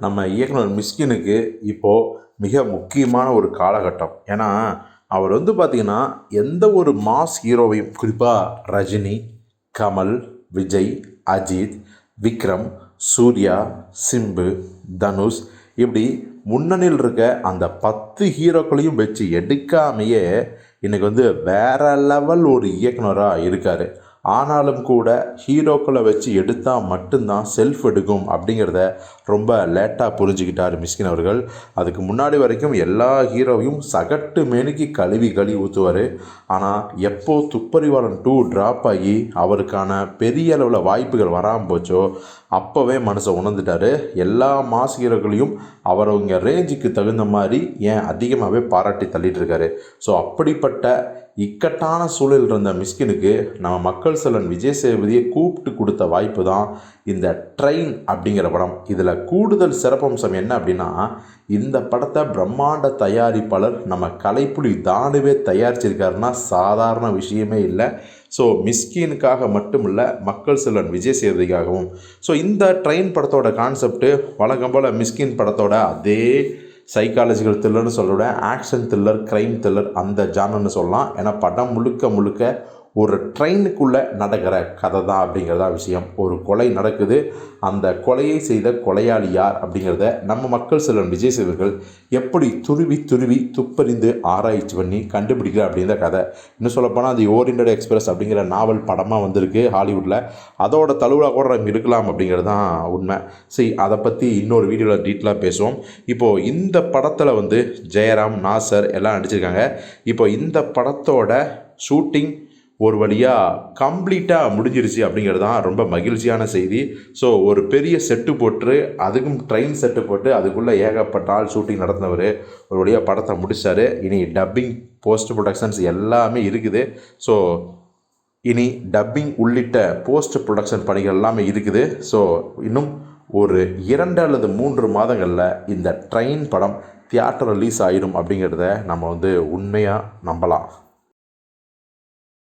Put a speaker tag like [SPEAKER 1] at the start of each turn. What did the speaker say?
[SPEAKER 1] நம்ம இயக்குனர் மிஸ்கினுக்கு இப்போது மிக முக்கியமான ஒரு காலகட்டம். ஏன்னா அவர் வந்து பார்த்திங்கன்னா எந்த ஒரு மாஸ் ஹீரோவையும் குறிப்பாக ரஜினி கமல் விஜய் அஜித் விக்ரம் சூர்யா சிம்பு தனுஷ் இப்படி முன்னணியில் இருக்க அந்த பத்து ஹீரோக்களையும் வச்சு எடுக்காமையே இன்றைக்கி வந்து வேற லெவல் ஒரு இயக்குனராக இருக்கார். ஆனாலும் கூட ஹீரோக்களை வச்சு எடுத்தால் மட்டும்தான் செல்ஃப் எடுக்கும் அப்படிங்கிறத ரொம்ப லேட்டாக புரிஞ்சுக்கிட்டார் மிஸ்கின் அவர்கள். அதுக்கு முன்னாடி வரைக்கும் எல்லா ஹீரோவையும் சகட்டு மேனிக்கு கழுவி கழுவி ஊற்றுவார் ஆனால் எப்போ துப்பறிவாளன் டூ ட்ராப் ஆகி அவருக்கான பெரிய அளவில் வாய்ப்புகள் வராமல் போச்சோ அப்போவே மனசை உணர்ந்துட்டார். எல்லா மாஸ் ஹீரோக்களையும் அவரவங்க ரேஞ்சுக்கு தகுந்த மாதிரி ஏன் அதிகமாகவே பாராட்டி தள்ளிட்டு இருக்காரு. ஸோ அப்படிப்பட்ட இக்கட்டான சூழல் இருந்த மிஸ்கினுக்கு நம்ம மக்கள் செல்வன் விஜய் சேதுபதியை கூப்பிட்டு கொடுத்த வாய்ப்பு தான் இந்த ட்ரெயின் அப்படிங்கிற படம். இதில் கூடுதல் சிறப்பம்சம் என்ன அப்படின்னா இந்த படத்தை பிரம்மாண்ட தயாரிப்பாளர் நம்ம கலைப்புலி தானுவே தயாரிச்சிருக்காருன்னா சாதாரண விஷயமே இல்லை. ஸோ மிஸ்கினுக்காக மட்டும் இல்லை மக்கள் செல்வன் விஜய் சேதுபதிக்காகவும். ஸோ இந்த ட்ரெயின் படத்தோட கான்செப்ட்டு வழக்கம் போல் மிஸ்கின் படத்தோட அதே சைக்காலஜிக்கல் த்ரில்லர்னு சொல்ல ஆக்ஷன் த்ரில்லர் க்ரைம் த்ரில்லர் அந்த ஜானர்னு சொல்லலாம். ஏன்னா படம் முழுக்க முழுக்க ஒரு ட்ரெயினுக்குள்ளே நடக்கிற கதை தான் அப்படிங்கிறதா விஷயம். ஒரு கொலை நடக்குது. அந்த கொலையை செய்த கொலையாளி யார் அப்படிங்கிறத நம்ம மக்கள் செல்வன் விஜய் சேவர்கள் எப்படி துருவி துருவி துப்பறிந்து ஆராய்ச்சி பண்ணி கண்டுபிடிக்கிற அப்படிங்கிற கதை. இன்னும் சொல்லப்போனால் அது ஓரியண்டட் எக்ஸ்பிரஸ் அப்படிங்கிற நாவல் படமாக வந்திருக்கு ஹாலிவுட்டில் அதோட தழுவலாக கூட நம்ம இருக்கலாம் அப்படிங்கிறது தான் உண்மை. சரி அதை பற்றி இன்னொரு வீடியோவில் டீட்டெயிலாக பேசுவோம். இப்போது இந்த படத்தில் வந்து ஜெயராம் நாசர் எல்லாம் நடிச்சிருக்காங்க. இப்போ இந்த படத்தோட ஷூட்டிங் ஒரு வழியாக கம்ப்ளீட்டாக முடிஞ்சிருச்சு அப்படிங்கிறது தான் ரொம்ப மகிழ்ச்சியான செய்தி. ஸோ ஒரு பெரிய செட்டு போட்டு அதுக்கும் ட்ரெயின் செட்டு போட்டு அதுக்குள்ளே ஏகப்பட்ட ஆள் ஷூட்டிங் நடந்தவர் ஒரு வழியாக படத்தை முடிச்சார். இனி டப்பிங் போஸ்ட் ப்ரொடக்ஷன்ஸ் எல்லாமே இருக்குது. ஸோ இனி டப்பிங் உள்ளிட்ட போஸ்ட் ப்ரொடக்ஷன் பணிகள் எல்லாமே இருக்குது. ஸோ இன்னும் ஒரு இரண்டு அல்லது மூன்று மாதங்களில் இந்த ட்ரெயின் படம் தியேட்டர் ரிலீஸ் ஆகிடும் அப்படிங்கிறத நம்ம வந்து உண்மையாக நம்பலாம்.